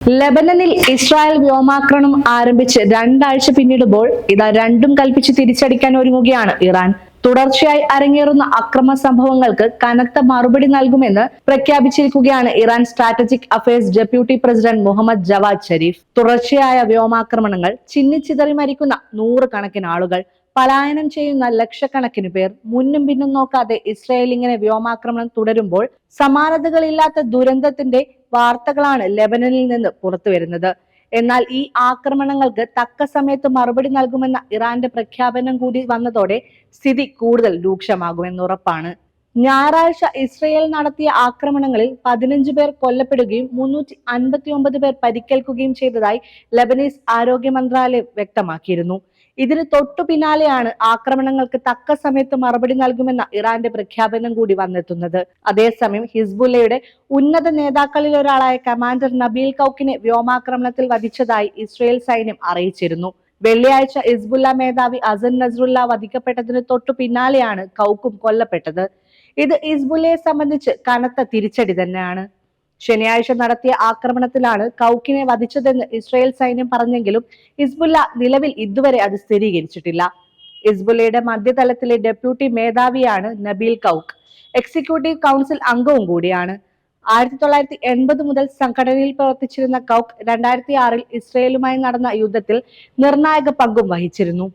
ലെബനനിൽ Israel വ്യോമാക്രമണം ആരംഭിച്ച് രണ്ടാഴ്ച പിന്നിടുമ്പോൾ ഇതാ രണ്ടും കൽപ്പിച്ച് തിരിച്ചടിക്കാൻ ഒരുങ്ങുകയാണ് ഇറാൻ. തുടർച്ചയായി അരങ്ങേറുന്ന അക്രമ സംഭവങ്ങൾക്ക് കനത്ത മറുപടി നൽകുമെന്ന് പ്രഖ്യാപിച്ചിരിക്കുകയാണ് Iran strategic affairs deputy president Mohammad Javad Sharif. തുടർച്ചയായ വ്യോമാക്രമണങ്ങൾ ചിന്നിച്ചിതറി മരിക്കുന്ന നൂറുകണക്കിന് ആളുകൾ പലായനം ചെയ്യുന്ന ലക്ഷക്കണക്കിന് പേർ മുന്നും പിന്നും നോക്കാതെ ഇസ്രായേൽ ഇങ്ങനെ വ്യോമാക്രമണം തുടരുമ്പോൾ സമാനതകളില്ലാത്ത ദുരന്തത്തിന്റെ വാർത്തകളാണ് ലെബനനിൽ നിന്ന് പുറത്തുവരുന്നത്. എന്നാൽ ഈ ആക്രമണങ്ങൾക്ക് തക്ക സമയത്ത് മറുപടി നൽകുമെന്ന ഇറാന്റെ പ്രഖ്യാപനം കൂടി വന്നതോടെ സ്ഥിതി കൂടുതൽ രൂക്ഷമാകുമെന്ന് ഉറപ്പാണ്. ഞായറാഴ്ച ഇസ്രയേൽ നടത്തിയ ആക്രമണങ്ങളിൽ പതിനഞ്ച് പേർ കൊല്ലപ്പെടുകയും മുന്നൂറ്റി അൻപത്തി ഒമ്പത് പേർ പരിക്കേൽക്കുകയും ചെയ്തതായി ലബനീസ് ആരോഗ്യ മന്ത്രാലയം വ്യക്തമാക്കിയിരുന്നു. ഇതിന് തൊട്ടു പിന്നാലെയാണ് ആക്രമണങ്ങൾക്ക് തക്ക സമയത്ത് മറുപടി നൽകുമെന്ന ഇറാന്റെ പ്രഖ്യാപനം കൂടി വന്നെത്തുന്നത്. അതേസമയം ഹിസ്ബുല്ലയുടെ ഉന്നത നേതാക്കളിൽ ഒരാളായ കമാൻഡർ നബീൽ കൌക്കിനെ വ്യോമാക്രമണത്തിൽ വധിച്ചതായി ഇസ്രയേൽ സൈന്യം അറിയിച്ചിരുന്നു. വെള്ളിയാഴ്ച ഹിസ്ബുല്ല മേധാവി അസൻ നസറുല്ല വധിക്കപ്പെട്ടതിന് തൊട്ടു പിന്നാലെയാണ് കൗക്കും കൊല്ലപ്പെട്ടത്. ഇത് ഇസ്ബുല്ലയെ സംബന്ധിച്ച് കനത്ത തിരിച്ചടി തന്നെയാണ്. ശനിയാഴ്ച നടത്തിയ ആക്രമണത്തിലാണ് കൗക്കിനെ വധിച്ചതെന്ന് ഇസ്രായേൽ സൈന്യം പറഞ്ഞെങ്കിലും ഹിസ്ബുല്ല നിലവിൽ ഇതുവരെ അത് സ്ഥിരീകരിച്ചിട്ടില്ല. ഹിസ്ബുല്ലയുടെ മധ്യതലത്തിലെ ഡെപ്യൂട്ടി മേധാവിയാണ് നബീൽ കൗക്ക്. എക്സിക്യൂട്ടീവ് കൗൺസിൽ അംഗവും കൂടിയാണ്. ആയിരത്തി തൊള്ളായിരത്തി എൺപത് മുതൽ സംഘടനയിൽ പ്രവർത്തിച്ചിരുന്ന കൗക്ക് രണ്ടായിരത്തി ആറിൽ ഇസ്രയേലുമായി നടന്ന യുദ്ധത്തിൽ നിർണായക പങ്കും വഹിച്ചിരുന്നു.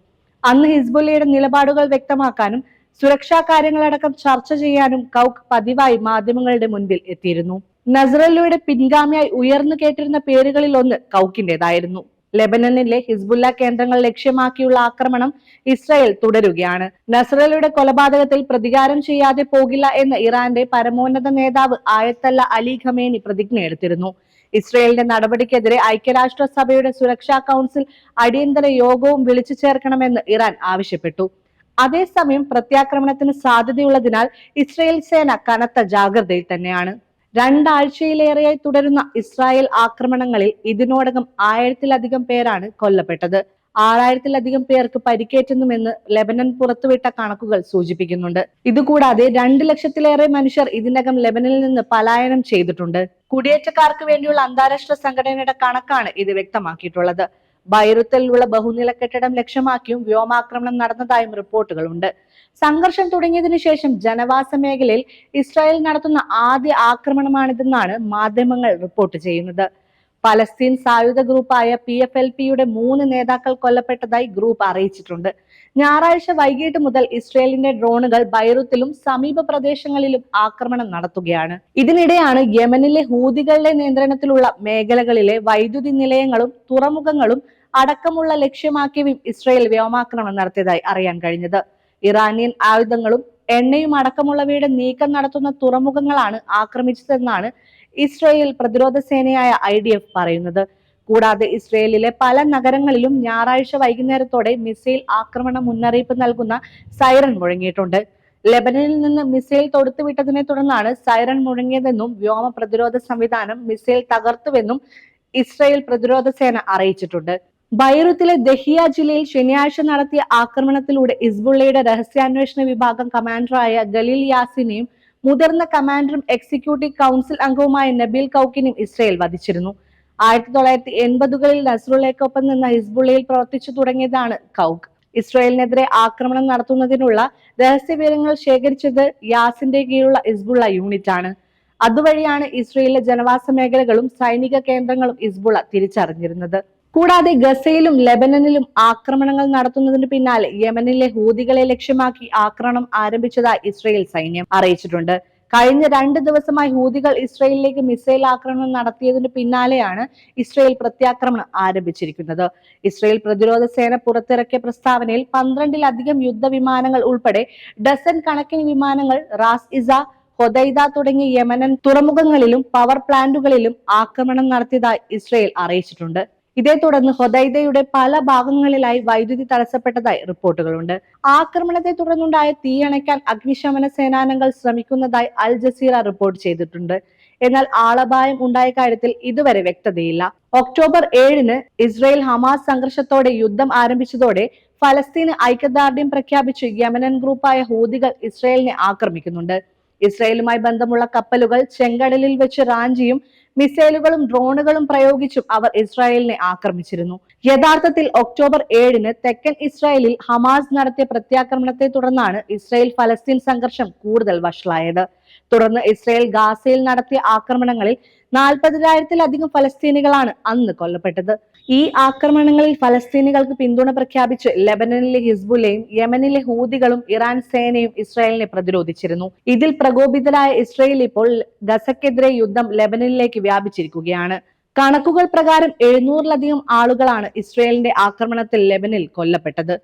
അന്ന് ഹിസ്ബുല്ലയുടെ നിലപാടുകൾ വ്യക്തമാക്കാനും സുരക്ഷാ കാര്യങ്ങളടക്കം ചർച്ച ചെയ്യാനും കൗക്ക് പതിവായി മാധ്യമങ്ങളുടെ മുൻപിൽ എത്തിയിരുന്നു. നസറല്ലയുടെ പിൻഗാമിയായി ഉയർന്നു കേട്ടിരുന്ന പേരുകളിൽ ഒന്ന് കൗക്കിന്റേതായിരുന്നു. ലെബനനിലെ ഹിസ്ബുല്ല കേന്ദ്രങ്ങൾ ലക്ഷ്യമാക്കിയുള്ള ആക്രമണം ഇസ്രായേൽ തുടരുകയാണ്. നസ്രലയുടെ കൊലപാതകത്തിൽ പ്രതികാരം ചെയ്യാതെ പോകില്ല എന്ന് ഇറാന്റെ പരമോന്നത നേതാവ് ആയത്തല്ല അലി ഖമേനി പ്രതിജ്ഞ എടുത്തിരുന്നു. ഇസ്രയേലിന്റെ നടപടിക്കെതിരെ ഐക്യരാഷ്ട്രസഭയുടെ സുരക്ഷാ കൗൺസിൽ അടിയന്തര യോഗവും വിളിച്ചു ചേർക്കണമെന്ന് ഇറാൻ ആവശ്യപ്പെട്ടു. അതേസമയം പ്രത്യാക്രമണത്തിന് സാധ്യതയുള്ളതിനാൽ ഇസ്രയേൽ സേന കനത്ത ജാഗ്രതയിൽ തന്നെയാണ്. രണ്ടാഴ്ചയിലേറെയായി തുടരുന്ന ഇസ്രായേൽ ആക്രമണങ്ങളിൽ ഇതിനോടകം ആയിരത്തിലധികം പേരാണ് കൊല്ലപ്പെട്ടത്. ആറായിരത്തിലധികം പേർക്ക് പരിക്കേറ്റുന്നുമെന്ന് ലെബനൻ പുറത്തുവിട്ട കണക്കുകൾ സൂചിപ്പിക്കുന്നുണ്ട്. ഇതുകൂടാതെ രണ്ട് ലക്ഷത്തിലേറെ മനുഷ്യർ ഇതിനകം ലെബനിൽ നിന്ന് പലായനം ചെയ്തിട്ടുണ്ട്. കുടിയേറ്റക്കാർക്ക് വേണ്ടിയുള്ള അന്താരാഷ്ട്ര സംഘടനയുടെ കണക്കാണ് ഇത് വ്യക്തമാക്കിയിട്ടുള്ളത്. ബൈറുത്തിലുള്ള ബഹുനില കെട്ടിടം ലക്ഷ്യമാക്കിയും വ്യോമാക്രമണം നടന്നതായും റിപ്പോർട്ടുകളുണ്ട്. സംഘർഷം തുടങ്ങിയതിനു ശേഷം ജനവാസ മേഖലയിൽ ഇസ്രായേൽ നടത്തുന്ന ആദ്യ ആക്രമണമാണിതെന്നാണ് മാധ്യമങ്ങൾ റിപ്പോർട്ട് ചെയ്യുന്നത്. പലസ്തീൻ സായുധ ഗ്രൂപ്പായ പി എഫ് എൽ പിയുടെ മൂന്ന് നേതാക്കൾ കൊല്ലപ്പെട്ടതായി ഗ്രൂപ്പ് അറിയിച്ചിട്ടുണ്ട്. ഞായറാഴ്ച വൈകിട്ട് മുതൽ ഇസ്രയേലിന്റെ ഡ്രോണുകൾ ബൈറുത്തിലും സമീപ പ്രദേശങ്ങളിലും ആക്രമണം നടത്തുകയാണ്. ഇതിനിടെയാണ് യമനിലെ ഹൂതികളുടെ നിയന്ത്രണത്തിലുള്ള മേഖലകളിലെ വൈദ്യുതി നിലയങ്ങളും തുറമുഖങ്ങളും അടക്കമുള്ള ലക്ഷ്യമാക്കിയും ഇസ്രയേൽ വ്യോമാക്രമണം നടത്തിയതായി അറിയാൻ കഴിഞ്ഞത്. ഇറാനിയൻ ആയുധങ്ങളും എണ്ണയും അടക്കമുള്ളവയുടെ നീക്കം നടത്തുന്ന തുറമുഖങ്ങളാണ് ആക്രമിച്ചതെന്നാണ് ഇസ്രയേൽ പ്രതിരോധ സേനയായ ഐ ഡി എഫ് പറയുന്നത്. കൂടാതെ ഇസ്രയേലിലെ പല നഗരങ്ങളിലും ഞായറാഴ്ച വൈകുന്നേരത്തോടെ മിസൈൽ ആക്രമണ മുന്നറിയിപ്പ് നൽകുന്ന സൈറൺ മുഴങ്ങിയിട്ടുണ്ട്. ലെബനനിൽ നിന്ന് മിസൈൽ തൊടുത്തുവിട്ടതിനെ തുടർന്നാണ് സൈറൺ മുഴങ്ങിയതെന്നും വ്യോമ പ്രതിരോധ സംവിധാനം മിസൈൽ തകർത്തുവെന്നും ഇസ്രയേൽ പ്രതിരോധ സേന അറിയിച്ചിട്ടുണ്ട്. ബൈറുത്തിലെ ദഹിയ ജില്ലയിൽ ശനിയാഴ്ച നടത്തിയ ആക്രമണത്തിലൂടെ ഇസ്ബുള്ളയുടെ രഹസ്യാന്വേഷണ വിഭാഗം കമാൻഡറായ ഗലീൽ യാസിനെയും മുതിർന്ന കമാൻഡറും എക്സിക്യൂട്ടീവ് കൗൺസിൽ അംഗവുമായ നബീൽ കൗക്കിനും ഇസ്രയേൽ വധിച്ചിരുന്നു. ആയിരത്തി തൊള്ളായിരത്തി എൺപതുകളിൽ നസ്രുള്ളയ്ക്കൊപ്പം നിന്ന ഹിസ്ബുള്ളയിൽ പ്രവർത്തിച്ചു തുടങ്ങിയതാണ് കൗക്ക് ഇസ്രയേലിനെതിരെ ആക്രമണം നടത്തുന്നതിനുള്ള രഹസ്യ വിവരങ്ങൾ ശേഖരിച്ചത് യാസിന്റെ കീഴിലുള്ള ഹിസ്ബുള്ള യൂണിറ്റ് ആണ് അതുവഴിയാണ് ഇസ്രയേലിലെ ജനവാസ മേഖലകളും സൈനിക കേന്ദ്രങ്ങളും ഹിസ്ബുള്ള തിരിച്ചറിഞ്ഞിരുന്നത്. കൂടാതെ ഗസയിലും ലെബനനിലും ആക്രമണങ്ങൾ നടത്തുന്നതിന് പിന്നാലെ യമനിലെ ഹൂതികളെ ലക്ഷ്യമാക്കി ആക്രമണം ആരംഭിച്ചതായി ഇസ്രയേൽ സൈന്യം അറിയിച്ചിട്ടുണ്ട്. കഴിഞ്ഞ രണ്ട് ദിവസമായി ഹൂതികൾ ഇസ്രയേലിലേക്ക് മിസൈൽ ആക്രമണം നടത്തിയതിന് പിന്നാലെയാണ് ഇസ്രയേൽ പ്രത്യാക്രമണം ആരംഭിച്ചിരിക്കുന്നത്. ഇസ്രയേൽ പ്രതിരോധ സേന പുറത്തിറക്കിയ പ്രസ്താവനയിൽ പന്ത്രണ്ടിലധികം യുദ്ധവിമാനങ്ങൾ ഉൾപ്പെടെ ഡസൻ കണക്കിന് വിമാനങ്ങൾ റാസ് ഇസ ഹൊദൈദ തുടങ്ങിയ യമനൻ തുറമുഖങ്ങളിലും പവർ പ്ലാന്റുകളിലും ആക്രമണം നടത്തിയതായി ഇസ്രയേൽ അറിയിച്ചിട്ടുണ്ട്. ഇതേ തുടർന്ന് ഹൊദൈദയുടെ പല ഭാഗങ്ങളിലായി വൈദ്യുതി തടസ്സപ്പെട്ടതായി റിപ്പോർട്ടുകളുണ്ട്. ആക്രമണത്തെ തുടർന്നുണ്ടായ തീയണയ്ക്കാൻ അഗ്നിശമന സേനാനങ്ങൾ ശ്രമിക്കുന്നതായി അൽ ജസീറ റിപ്പോർട്ട് ചെയ്തിട്ടുണ്ട്. എന്നാൽ ആളപായം ഉണ്ടായ കാര്യത്തിൽ ഇതുവരെ വ്യക്തതയില്ല. ഒക്ടോബർ ഏഴിന് ഇസ്രയേൽ ഹമാസ് സംഘർഷത്തോടെ യുദ്ധം ആരംഭിച്ചതോടെ ഫലസ്തീന് ഐക്യദാർഢ്യം പ്രഖ്യാപിച്ച് യമനൻ ഗ്രൂപ്പായ ഹൂതികൾ ഇസ്രയേലിനെ ആക്രമിക്കുന്നുണ്ട്. ഇസ്രയേലുമായി ബന്ധമുള്ള കപ്പലുകൾ ചെങ്കടലിൽ വെച്ച് റാഞ്ചിയും മിസൈലുകളും ഡ്രോണുകളും പ്രയോഗിച്ചും അവർ ഇസ്രായേലിനെ ആക്രമിച്ചിരുന്നു. യഥാർത്ഥത്തിൽ ഒക്ടോബർ ഏഴിന് തെക്കൻ ഇസ്രായേലിൽ ഹമാസ് നടത്തിയ പ്രത്യാക്രമണത്തെ തുടർന്നാണ് ഇസ്രായേൽ ഫലസ്തീൻ സംഘർഷം കൂടുതൽ വഷളായത്. തുടർന്ന് ഇസ്രായേൽ ഗാസയിൽ നടത്തിയ ആക്രമണങ്ങളിൽ നാൽപ്പതിനായിരത്തിലധികം ഫലസ്തീനികളാണ് അന്ന് കൊല്ലപ്പെട്ടത്. ഈ ആക്രമണങ്ങളിൽ ഫലസ്തീനികൾക്ക് പിന്തുണ പ്രഖ്യാപിച്ച് ലെബനനിലെ ഹിസ്ബുലയും യമനിലെ ഹൂതികളും ഇറാൻ സേനയും ഇസ്രായേലിനെ പ്രതിരോധിച്ചിരുന്നു. ഇതിൽ പ്രകോപിതരായ ഇസ്രായേൽ ഇപ്പോൾ ഗസക്കെതിരെ യുദ്ധം ലെബനനിലേക്ക് വ്യാപിച്ചിരിക്കുകയാണ്. കണക്കുകൾ പ്രകാരം എഴുന്നൂറിലധികം ആളുകളാണ് ഇസ്രായേലിന്റെ ആക്രമണത്തിൽ ലെബനിൽ കൊല്ലപ്പെട്ടത്.